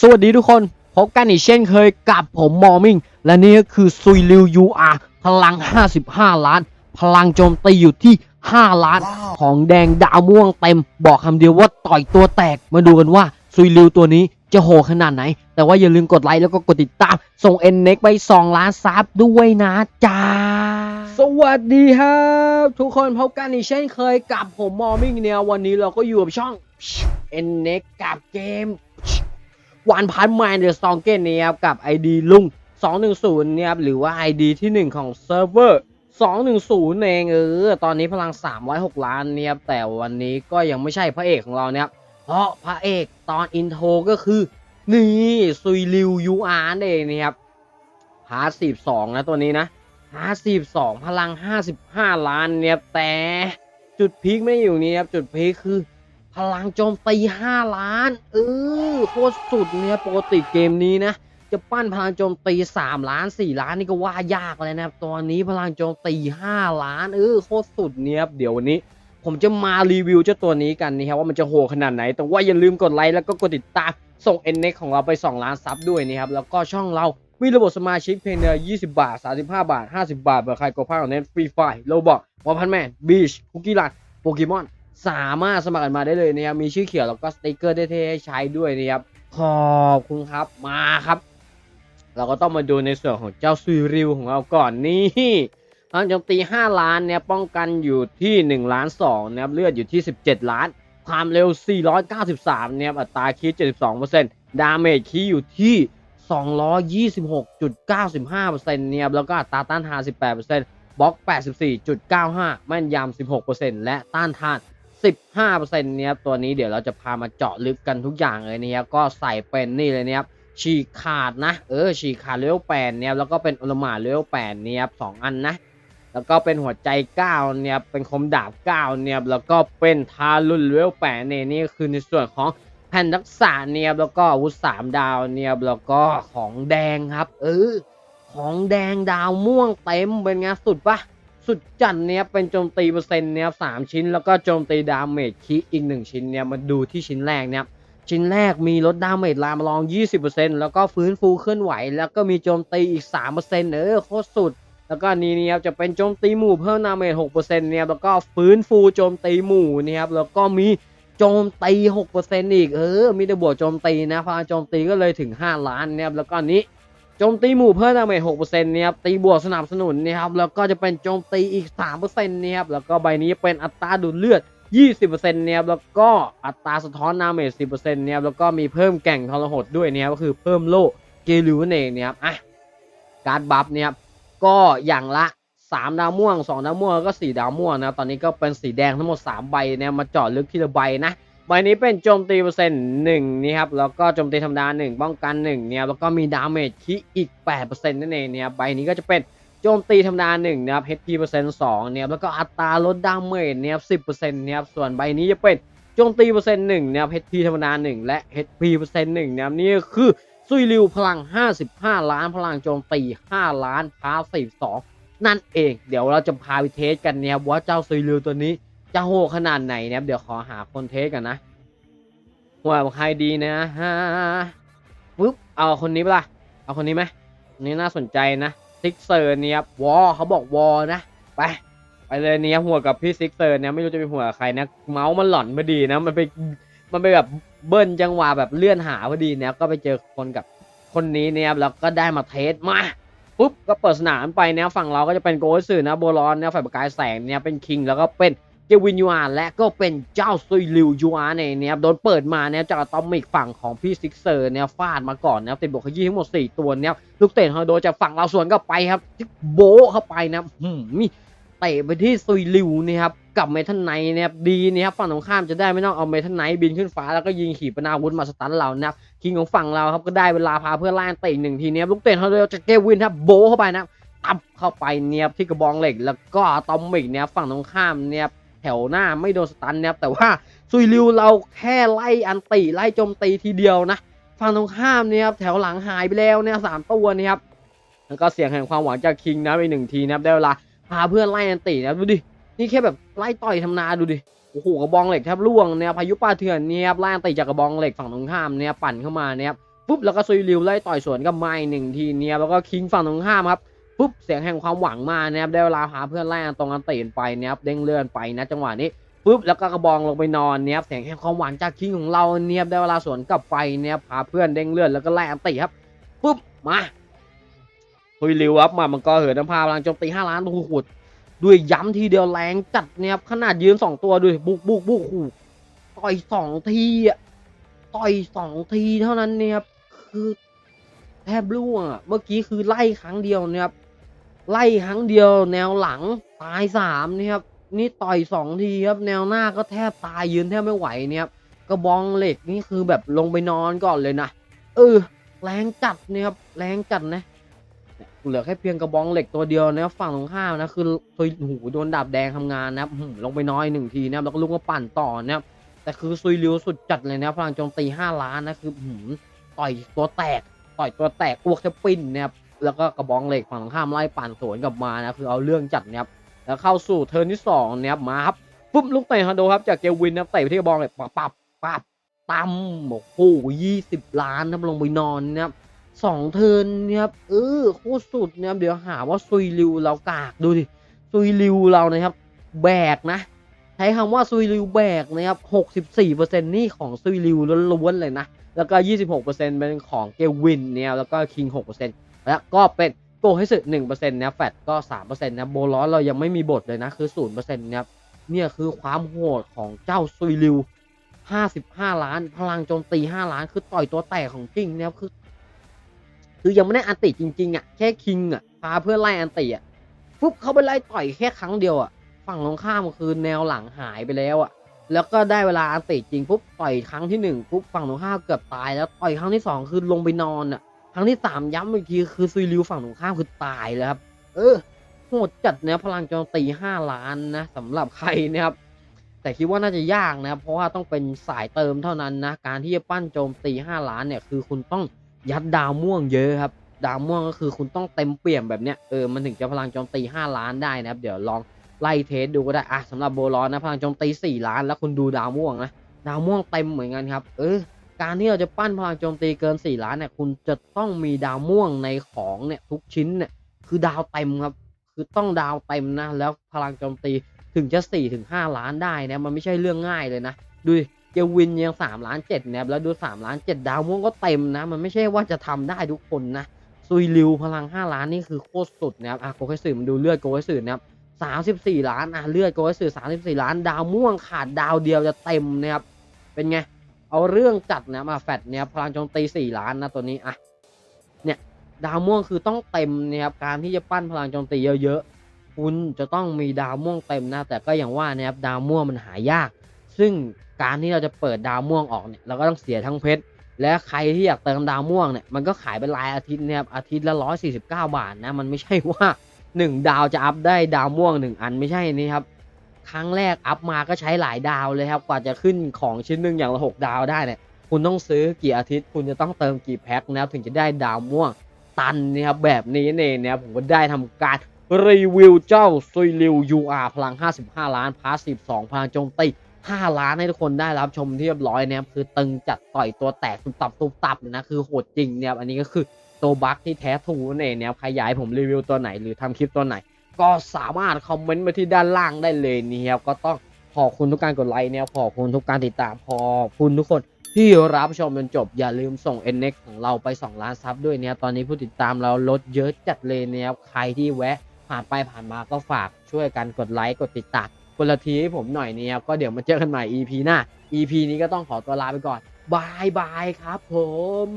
สวัสดีทุกคน พบกันอีกเช่นเคยกับผมมอมิง และนี่ก็คือซุยริวยูอาร์พลัง 55 ล้าน พลังโจมตีอยู่ที่ 5 ล้าน ของแดงดาวม่วงเต็ม บอกคำเดียวว่าต่อยตัวแตก มาดูกันว่าซุยริวตัวนี้จะโหดขนาดไหน แต่ว่าอย่าลืมกดไลค์แล้วก็กดติดตาม ส่งเอ็นเน็กไป 2 ล้านซับด้วยนะจ้า สวัสดีครับ ทุกคนพบกันอีกเช่นเคยกับผมมอมิงเนี่ยวันนี้เราก็อยู่กับช่องเอ็นเน็กกับเกม วันพันแมนเดอร์สตองเกนเนี่ยครับกับ ID ลุง 210เนี่ยครับหรือว่า ID ที่ 1 ของเซิร์ฟเวอร์210เองเออตอนนี้พลัง 306 ล้านเนี่ยครับแต่วันนี้ก็ยังไม่ใช่พระเอกของเราเนี่ยเพราะพระเอกตอนอินโทรก็คือ นี่ซุยริวยูอาร์เองนี่ครับพาสีสองนะตัวนี้นะพาสีสองพลัง 55 ล้านเนี่ยแต่จุดพีคไม่อยู่นี้ครับจุดพีคคือ พลังโจมตี 5 ล้าน เออโคตรสุดเนี่ยปกติเกมนี้นะ จะปั้นพลังโจมตี 3 ล้าน 4 ล้านนี่ก็ว่ายากเลยนะครับ ตอนนี้พลังโจมตี 5 ล้าน เออโคตรสุดเนี่ยครับเดี๋ยววันนี้ ผมจะมารีวิวเจ้าตัวนี้กันนะครับว่ามันจะโหขนาดไหน แต่ว่าอย่าลืมกดไลค์แล้วก็กดติดตาม ส่ง n อ x ของเราไป 2 ล้านซับด้วยนะครับ แล้วก็ช่องเรามีระบบสมาชิกเพย์เนอร์20 บาท 35 บาท 50 บาทเบอร์ใครกดพลาดของเน็ตฟรีไฟโลบอกวอพันแมนบีชคุกกี้รันโปเกมอน สามารถสมัครกันมาได้เลยนะครับ มีชื่อเขียวแล้วก็สติกเกอร์เท่ๆให้ใช้ด้วยนะครับ ขอบคุณครับมาครับ เราก็ต้องมาดูในส่วนของเจ้าซุยริวของเราก่อนนี่พลังโจมตี 5 ล้านเนี่ยป้องกันอยู่ที่ 1 ล้าน2นะครับเลือดอยู่ที่ 17 ล้าน ความเร็ว 493เนี่ยอัตราคี72%ดาเมจคีอยู่ที่ 226.95%เนี่ยแล้วก็อัตราต้านทาน 18%บล็อก 84.95 แม่นยำ 16%และต้านทาน 15%เนี่ยครับตัวนี้เดี๋ยวเราจะพามาเจาะลึกกันทุกอย่างเลยเนะครับก็ใส่เป็นนี่เลยเนะครับฉีกขาดนะ เออฉีกขาดเลเวลแปดเนี่ยแล้วก็เป็นอลมาเลเวลแปดเนี่ยสองอันนะ แล้วก็เป็นหัวใจ9เนี่ยเป็นคมดาบ9เนี่ยแล้วก็เป็นทารุนเลเวล8เนี่ยนี่คือในส่วนของแผ่นทักษะเนี่ยแล้วก็อาวุธ3ดาวเนี่ยแล้วก็ของแดงครับ เออของแดงดาวม่วงเต็มเป็นไงสุดปะ สุดจัดเนี่ยเป็นโจมตีเปอร์เซ็นต์เนี่ยสามชิ้น แล้วก็โจมตีดาเมจคีอีกหนึ่งชิ้นเนี่ยมาดูที่ชิ้นแรกเนี่ยชิ้นแรกมีลดดาเมจลามลอง 20%แล้วก็ฟื้นฟูเคลื่อนไหว แล้วก็มีโจมตีอีก 3%เออโคตรสุด แล้วก็นี้เนี่ยครับจะเป็นโจมตีหมู่เพิ่มดาเมจ6%เนี่ยแล้วก็ฟื้นฟูโจมตีหมู่เนี่ยครับแล้วก็มีโจมตี6%อีกเออมีแต่บวกโจมตีนะพลังโจมตีก็เลยถึง 5 ล้านเนี่ยแล้วก็นนี้ โจมตีหมู่เพิ่มดาเมจ6%เนี่ยครับตีบวกสนับสนุนนี่ยครับแล้วก็จะเป็นโจมตีอีก3%เนี่ยครับแล้วก็ใบนี้เป็นอัตราดูดเลือด20%เนี่ยครับแล้วก็อัตราสะท้อนดาเมจ10%เนี่ยครับแล้วก็มีเพิ่มแก่งทรหดด้วยเนี่ยครับก็คือเพิ่มโล่เกลิวนั่นเองนี่ยครับอะการ์ดบัฟเนี่ยครับก็อย่างละ3ดาวม่วง2ดาวม่วงแล้วก็4ดาวม่วงนะตอนนี้ก็เป็นสีแดงทั้งหมด3ใบเนี่ยมาเจาะลึกทีละใบนะ ใบนี้เป็นโจมตีเปอร์เซ็นต์หนึ่งนี่ครับแล้วก็โจมตีธรรมดาหนึ่งป้องกันหนึ่งเนี่ยแล้วก็มีดาเมจคิอีก8%นั่นเองเนี่ยใบนี้ก็จะเป็นโจมตีธรรมดาหนึ่งนะครับ HP เปอร์เซ็นต์สองเนี่ยแล้วก็อัตราลดดาเมจเนี่ยสิบเปอร์เซ็นต์เนี่ยส่วนใบนี้จะเป็นโจมตีเปอร์เซ็นต์หนึ่งนะครับ HP ธรรมดาหนึ่งและ HP เปอร์เซ็นต์หนึ่งนะครับนี่คือซุยริวพลัง 55 ล้านพลังโจมตี 5 ล้านพาสีสองนั่นเอง เดี๋ยวเราจะพาไปเทสกันเนี่ยว่าเจ้าซุยริวตัวนี้ จะโหขนาดไหนนะครับเดี๋ยวขอหาคนเทสกันนะหัวใครดีนะฮะปุ๊บเอาคนนี้ปะล่ะเอาคนนี้ไหมนนี้น่าสนใจนะซิกเซอร์เนี่ยครับวอเขาบอกวอนะไปไปเลยเนี่ยหัวกับพี่ซิกเซอร์เนี่ยไม่รู้จะเป็นหัวใครนะเมาส์มันหล่อนพอดีนะมันไปมันไปแบบเบิ้ลจังหวะแบบเลื่อนหาพอดีเนี่ยก็ไปเจอคนกับคนนี้เนี่ยครับแล้วก็ได้มาเทสมาปุ๊บก็เปิดสนามไปเนี่ยฝั่งเราก็จะเป็นโกลสื่อนะโบลอนเนี่ยฝ่ายประกายแสงเนี่ยเป็นคิงแล้วก็เป็น เจวินยูอาร์และก็เป็นเจ้าซุยลิวยูอาร์เนี่ยนะครับโดนเปิดมาเนี่ยจากตอมิกฝั่งของพี่ซิกเซอร์เนี่ยฟาดมาก่อนนะครับติดบวกขยี้ทั้งหมด 4 ตัวเนี่ยลูกเตะฮอโดจากฝั่งเราส่วนก็ไปครับโบเข้าไปนะมีเตะไปที่ซุยลิวเนี่ยครับกับเมทัลไนเนี่ยครับดีนะครับฝั่งตรงข้ามจะได้ไม่ต้องเอาเมทัลไนบินขึ้นฟ้าแล้วก็ยิงขีปนาวุธมาสตันเรานะครับคิงของฝั่งเราครับก็ได้เวลาพาเพื่อนล่างเตะอีกหนึ่งทีเนี่ยลูกเตะฮอโดจากเกวินครับโบเข้าไปนะตับเข้าไปเนี่ยที่กระบองเหล็กแล้วก็ตอมิกเนี่ยฝั่งตรงข้ามเนี่ย วหน้าไม่โดนสตันนะครับแต่ว่าซุยริวเราแค่ไล่อันติไล่โจมตีทีเดียวนะฝั่งตรงข้ามเนี่ยครับแถวหลังหายไปแล้วเนี่ยสามตัวนี่ยครับแล้วก็เสียงแห่งความหวังจากคิงนะไปหนึ่งทีนะครับได้เวลาพาเพื่อนไล่อันตินะครับดูดินี่แค่แบบไล่ต่อยทำนาดูดิโอ้โหกระบองเหล็กแทบล่วงเนี่ยพายุป่าเถื่อนเนี่ยครับไล่อันติจากกระบองเหล็กฝั่งตรงข้ามเนี่ยปั่นเข้ามาเนี่ยครับปุ๊บแล้วก็ซุยริวไล่ต่อยสวนกับไม้หนึ่งทีเนี่ยแล้วก็คิงฝั่งตรงข้ามครับ ปุ๊บเสียงแห่งความหวังมานะครับได้เวลาหาเพื่อนไล่ตรงอันตีนไปนะครับเด้งเลื่อนไปนะจังหวะนี้ปุ๊บแล้วก็กระบองลงไปนอนเนี่ยเสียงแห่งความหวังจากคิงของเราเนี่ยได้เวลาสวนกลับไปเนี่ยพาเพื่อนเด้งเลื่อนแล้วก็ไล่อันตีครับปุ๊บมาซุยริวครับมามันก็เหินน้ำพาพลังโจมตีห้าล้านโอ้โหด้วยย้ำทีเดียวแรงจัดเนี่ยครับขนาดยืนสองตัวด้วยบุกบุกบุกขู่ต่อยสองทีอะต่อยสองทีเท่านั้นเนี่ยครับคือแทบร่วงอะเมื่อกี้คือไล่ครั้งเดียวเนี่ยครับ ไล่ครั้งเดียวแนวหลังตายสามนี่ครับนี่ต่อยสองทีครับแนวหน้าก็แทบตายยืนแทบไม่ไหวเนี่ยครับกระบองเหล็กนี่คือแบบลงไปนอนก่อนเลยนะเออแรงจัดเนี่ยครับแรงจัดนะเหลือแค่เพียงกระบองเหล็กตัวเดียวนะฝั่งตรงข้ามนะคือตัวหูโดนดาบแดงทำงานนะครับหืมลงไปน้อยหนึ่งทีนะแล้วก็ลุกมาปั่นต่อนะครับแต่คือซุยริวสุดจัดเลยนะพลังโจมตี5ล้านนะคือหืมต่อยตัวแตกต่อยตัวแตกอ้วกจะปิ้นนะครับ แล้วก็กระบองเหล็กฝั่งตรงข้ามไล่ปั่นสวนกลับมานะคือเอาเรื่องจัดนะครับแล้วเข้าสู่เทิร์นที่สองนะครับมาครับปุ๊บลูกเตะฮันโดครับจากเกวินนะเตะไปที่กระบองเหล็กปับปับปับตั้มโอ้โหยี่สิบล้านนะลงไปนอนนะครับสองเทิร์นนะครับเออโคตรสุดนะครับเดี๋ยวหาว่าซุยริวเรากากดูดิซุยริวเรานะครับ แบกนะใช้คำว่าซุยริวแบกนะครับ64%นี่ของซุยริวล้วนๆเลยนะ แล้วก็ 26%เป็นของเกวินเนี่ยแล้วก็คิง 6% แล้วก็เป็นโกให้สึ1%นต์นะแฟตก็3%นต์นะโบลอสเรายังไม่มีบทเลยนะ คือ0%นะครับเนี่ยคือความโหดของเจ้าซุยริว55ล้าน พลังโจมตี5ล้าน คือต่อยตัวแตกของจริงนะครับคือ คือยังไม่ได้อันติจริง ๆอะแค่คิงอะพาเพื่อไล่อันติอะปุ๊บเขาไปไล่ต่อยแค่ครั้งเดียวอะฝั่งตรงข้ามคือแนวหลังหายไปแล้วอะแล้วก็ได้เวลาอันติจริงปุ๊บต่อยครั้งที่หนึ่งปุ๊บฝั่งตรงข้ามเกือบตายแล้วต่อยครั้งที่สองคือลงไปนอนอะ ครั้งที่สามย้ำอีกทีคือซุยริวฝั่งตรงข้ามคือตายแล้วครับ เออโหดจัดเนี่ยพลังโจมตีห้าล้านนะสำหรับใครนะครับ แต่คิดว่าน่าจะยากนะครับเพราะว่าต้องเป็นสายเติมเท่านั้นนะการที่จะปั้นโจมตีห้าล้านเนี่ยคือคุณต้องยัดดาวม่วงเยอะครับ ดาวม่วงก็คือคุณต้องเต็มเปี่ยมแบบเนี้ยเออมันถึงจะพลังโจมตีห้าล้านได้นะครับ เดี๋ยวลองไล่เทสดูก็ได้อะสำหรับโบลอนนะพลังโจมตี4ล้าน แล้วคุณดูดาวม่วงนะดาวม่วงเต็มเหมือนกันครับ เออ การที่เราจะปั้นพลังโจมตีเกิน 4 ล้านเนี่ย คุณจะต้องมีดาวม่วงในของเนี่ยทุกชิ้นเนี่ย คือดาวเต็มครับ คือต้องดาวเต็มนะ แล้วพลังโจมตีถึงจะ4ถึง5ล้านได้นะ มันไม่ใช่เรื่องง่ายเลยนะ ดูเจวินยัง3ล้าน7นะครับ แล้วดู3ล้าน7ดาวม่วงก็เต็มนะ มันไม่ใช่ว่าจะทำได้ทุกคนนะ ซุยริวพลัง 5 ล้านนี่คือโคตรสุดนะครับอะโกเกสึมันดูเลือดโกเกสึนะครับสามสิบสี่ล้านอะเลือดโกยสื่อสามสิบสี่ล้าน ดาวม่วงขาดดาวเดียวจะเต็มนะครับ เป็นไง เอาเรื่องจัดนะมาแฟดเนี่ยพลังโจมตีสี่ล้านนะตัวนี้อะเนี่ยดาวม่วงคือต้องเต็มนะครับการที่จะปั้นพลังโจมตีเยอะๆคุณจะต้องมีดาวม่วงเต็มนะแต่ก็อย่างว่านะครับดาวม่วงมันหายาก ซึ่งการที่เราจะเปิดดาวม่วงออกเนี่ยเราก็ต้องเสียทั้งเพชรและใครที่อยากเติมดาวม่วงเนี่ยมันก็ขายเป็นรายอาทิตย์นะครับอาทิตย์ละร้อยสี่สิบเก้าบาทนะมันไม่ใช่ว่าหนึ่งดาวจะอัพได้ดาวม่วงหนึ่งอันไม่ใช่นี่ครับ ครั้งแรกอัพมาก็ใช้หลายดาวเลยครับ กว่าจะขึ้นของชิ้นหนึ่งอย่างละหกดาวได้เนี่ย คุณต้องซื้อกี่อาทิตย์ คุณจะต้องเติมกี่แพ็คนะครับถึงจะได้ดาวม่วงตันนี่ยครับแบบนี้เองนะครับผมก็ได้ทำการรีวิวเจ้าซุยริว UR พลัง 55 ล้านพาสซีฟ2พลังโจมตี 5 ล้านให้ทุกคนได้รับชมที่เรียบร้อยนะครับคือตึงจัดต่อยตัวแตกตุบตับตุบตับนะคือโหดจริงเนี่ยอันนี้ก็คือตัวบั๊กที่แท้ทูนั่นเองนะครับใครอยากให้ผมรีวิวตัวไหนหรือทำคลิปตัวไหน ก็สามารถคอมเมนต์มาที่ด้านล่างได้เลยนี่ครับก็ต้องขอบคุณทุกการกดไลค์เนี่ยขอบคุณทุกการติดตามขอบคุณทุกคนที่รับชมจนจบอย่าลืมส่ง NX ของเราไป 2 ล้านซับด้วยเนี่ยตอนนี้ผู้ติดตามเราลดเยอะจัดเลยเนี่ยครับใครที่แวะผ่านไปผ่านมาก็ฝากช่วยกันกดไลค์กดติดตามกดละทีให้ผมหน่อยเนี่ยก็เดี๋ยวมาเจอกันใหม่ EP หน้า EP นี้ก็ต้องขอตัวลาไปก่อนบายบายครับผม